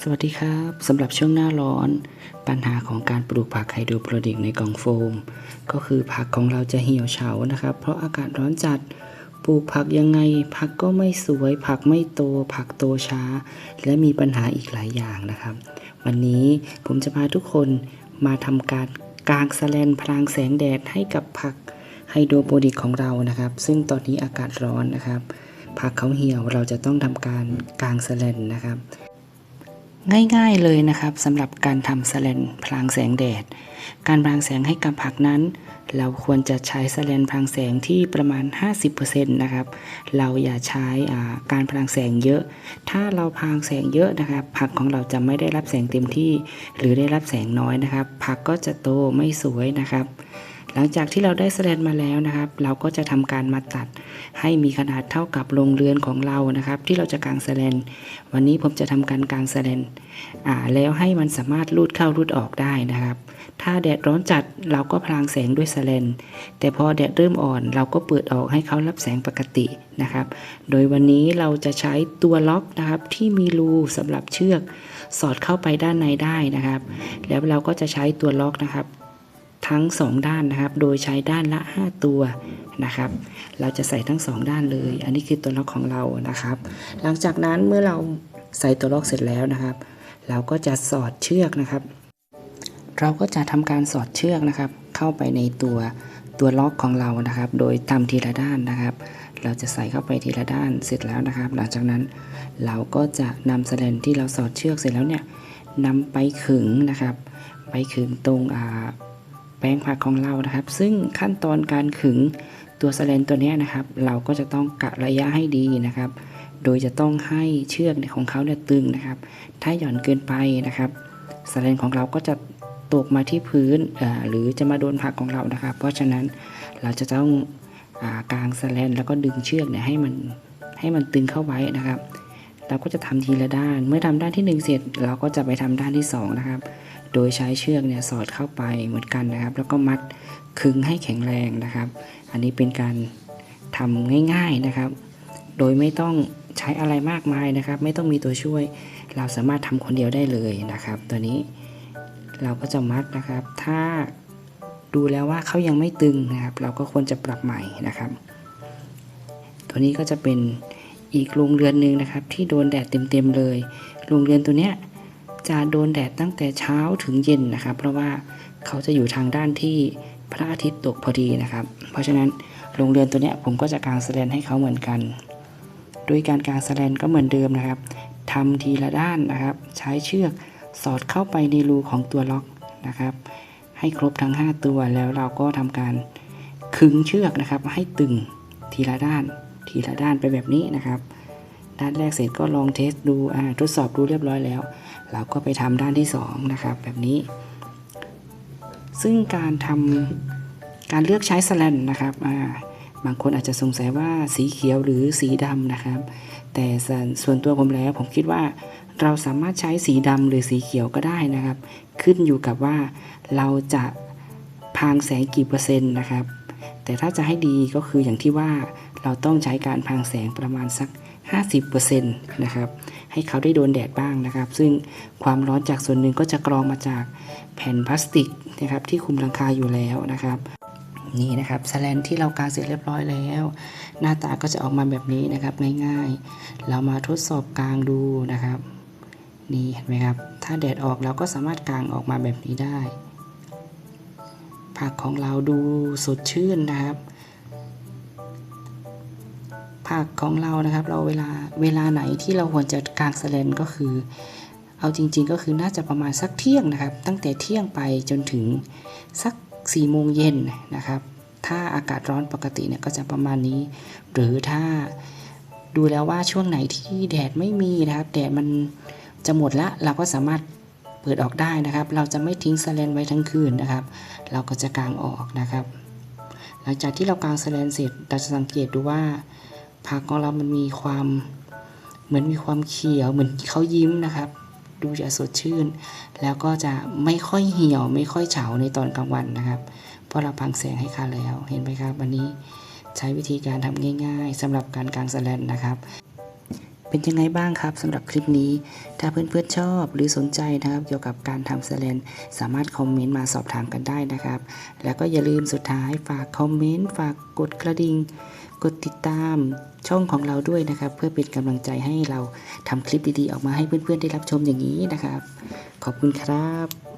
สวัสดีครับสำหรับช่วงหน้าร้อน ปัญหาของการปลูกผักไฮโดรโปรดิกในกล่องโฟม ก็คือผักของเราจะเหี่ยวเฉานะครับ เพราะอากาศร้อนจัดปลูกผักยังไง ผักก็ไม่สวย ผักไม่โต ผักโตช้า และมีปัญหาอีกหลายอย่างนะครับ วันนี้ผมจะพาทุกคนมาทำการกางสแลนพลางแสงแดดให้กับผักไฮโดรโปรดิกของเรานะครับ ซึ่งตอนนี้อากาศร้อนนะครับ ผักเขาเหี่ยวเราจะต้องทำการกางสแลนนะครับ ง่ายๆเลยนะครับสำหรับการทำแสแลนพลางแสงแดด การพลางแสงให้กับผักนั้น เราควรจะใช้แสแลนพลางแสงที่ประมาณ 50%นะครับ เราอย่าใช้การพลางแสงเยอะ ถ้าเราพลางแสงเยอะนะครับ ผักของเราจะไม่ได้รับแสงเต็มที่ หรือได้รับแสงน้อยนะครับ ผักก็จะโตไม่สวยนะครับ หลังจากที่เราได้แสแลนมาแล้วนะครับ เราก็จะทำการมาตัด ให้มีขนาดเท่ากับโรงเรือนของเรานะครับ ที่เราจะกางแสแลนวันนี้ผมจะทำการกางแสแลนอ่าแล้วให้มันสามารถรูดเข้ารูดออกได้นะครับ ถ้าแดดร้อนจัดเราก็พลางแสงด้วยแสแลนแต่พอแดดเริ่มอ่อน เราก็เปิดออกให้เขารับแสงปกตินะครับ โดยวันนี้เราจะใช้ตัวล็อกนะครับที่มีรูสำหรับเชือก สอดเข้าไปด้านในได้นะครับ แล้วเราก็จะใช้ตัวล็อกนะครับ ทั้ง 2 ด้านนะครับ โดยใช้ด้านละ 5 ตัวนะครับ เราจะใส่ทั้ง 2 ด้านเลย อันนี้คือตัวล็อกของเรานะครับ หลังจากนั้นเมื่อเราใส่ตัวล็อกเสร็จแล้วนะครับ เราก็จะสอดเชือกนะครับ เราก็จะทำการสอดเชือกนะครับ เข้าไปในตัวตัวล็อกของเรานะครับ โดยทำทีละด้านนะครับ เราจะใส่เข้าไปทีละด้านเสร็จแล้วนะครับ หลังจากนั้นเราก็จะนำแสลนที่เราสอดเชือกเสร็จแล้วเนี่ยนำไปขึงนะครับ ไปขึงตรงอ่า แปลงผักของเรานะครับ ซึ่งขั้นตอนการขึงตัวสแลนตัวนี้นะครับ เราก็จะต้องกะระยะให้ดีนะครับ โดยจะต้องให้เชือกเนี่ยของเขาเนี่ยตึงนะครับ ถ้าหย่อนเกินไปนะครับสแลนของเราก็จะตกมาที่พื้นหรือจะมาโดนผักของเรานะครับ เพราะฉะนั้นเราจะต้องอกางสแลนแล้วก็ดึงเชือกเนี่ยให้มันให้มันตึงเข้าไว้นะครับ เราก็จะทำทีละด้าน เมื่อทำด้านที่หนึ่งเสร็จ เราก็จะไปทำด้านที่สองนะครับ โดยใช้เชือกเนี่ยสอดเข้าไปเหมือนกันนะครับ แล้วก็มัดขึงให้แข็งแรงนะครับ อันนี้เป็นการทำง่ายๆนะครับ โดยไม่ต้องใช้อะไรมากมายนะครับ ไม่ต้องมีตัวช่วย เราสามารถทำคนเดียวได้เลยนะครับ ตัวนี้เราก็จะมัดนะครับ ถ้าดูแล้วว่าเขายังไม่ตึงนะครับ เราก็ควรจะปรับใหม่นะครับ ตัวนี้ก็จะเป็นอีกโรงเรือนหนึ่งนะครับ ที่โดนแดดเต็มๆเลยโรงเรือนตัวเนี้ย จะโดนแดดตั้งแต่เช้าถึงเย็นนะครับ เพราะว่าเขาจะอยู่ทางด้านที่พระอาทิตย์ตกพอดีนะครับ เพราะฉะนั้นโรงเรือนตัวเนี้ยผมก็จะกางแสแลนให้เขาเหมือนกัน โดยการกางแสแลนก็เหมือนเดิมนะครับทำทีละด้านนะครับ ใช้เชือกสอดเข้าไปในรูของตัวล็อกนะครับ ให้ครบทั้ง 5 ตัวแล้วเราก็ทำการขึงเชือกนะครับ ให้ตึงทีละด้าน ทีละด้านไปแบบนี้นะครับ ด้านแรกเสร็จก็ลองเทสดูทดสอบดูเรียบร้อยแล้ว เราก็ไปทำด้านที่2นะครับแบบนี้ ซึ่งการทำการเลือกใช้สแลนนะครับบางคนอาจจะสงสัยว่าสีเขียวหรือสีดำนะครับ แต่ส่วนส่วนตัวผมแล้วผมคิดว่าเราสามารถใช้สีดำหรือสีเขียวก็ได้นะครับ ขึ้นอยู่กับว่าเราจะพรางแสงกี่เปอร์เซ็นต์นะครับ แต่ถ้าจะให้ดีก็คืออย่างที่ว่า เราต้องใช้การพางแสงประมาณสัก 50%นะครับ ให้เขาได้โดนแดดบ้างนะครับ ซึ่งความร้อนจากส่วนหนึ่งก็จะกรองมาจากแผ่นพลาสติกนะครับที่คุมหลังคาอยู่แล้วนะครับนี่นะครับสแลนที่เรากางเสร็จเรียบร้อยแล้ว หน้าตาก็จะออกมาแบบนี้นะครับง่ายๆ เรามาทดสอบกางดูนะครับ นี่เห็นไหมครับ ถ้าแดดออกเราก็สามารถกางออกมาแบบนี้ได้ ผักของเราดูสดชื่นนะครับ ผักของเรานะครับ เราเวลาเวลาไหนที่เราควรจะกางสแลนก็คือ เอาจริง ๆ ก็คือน่าจะประมาณสักเที่ยงนะครับ ตั้งแต่เที่ยงไปจนถึงสัก4ี่โมงเย็นนะครับ ถ้าอากาศร้อนปกติเนี่ยก็จะประมาณนี้ หรือถ้าดูแล้วว่าช่วงไหนที่แดดไม่มีนะครับ แดดมันจะหมดละเราก็สามารถเปิดออกได้นะครับ เราจะไม่ทิ้งสแลนไว้ทั้งคืนนะครับ เราก็จะกางออกนะครับ หลังจากที่เรากางสแลนเสร็จเราจะสังเกตดูว่า ผักของเรามันมีความเหมือนมีความเขียวเหมือนเขายิ้มนะครับ ดูจะสดชื่น แล้วก็จะไม่ค่อยเหี่ยวไม่ค่อยเฉาในตอนกลางวันนะครับ เพราะเราพังแสงให้ค่าแล้วเห็นไหมครับวันนี้ใช้วิธีการทำง่าย ๆสำหรับการกางสแลนนะครับ เป็นยังไงบ้างครับสำหรับคลิปนี้ ถ้าเพื่อนๆชอบหรือสนใจนะครับ เกี่ยวกับการทำสแลนสามารถคอมเมนต์มาสอบถามกันได้นะครับ แล้วก็อย่าลืมสุดท้ายฝากคอมเมนต์ฝากกดกระดิ่ง กดติดตามช่องของเราด้วยนะครับ เพื่อเป็นกำลังใจให้เราทำคลิปดีๆ ออกมาให้เพื่อนๆได้รับชมอย่างนี้นะครับ ขอบคุณครับ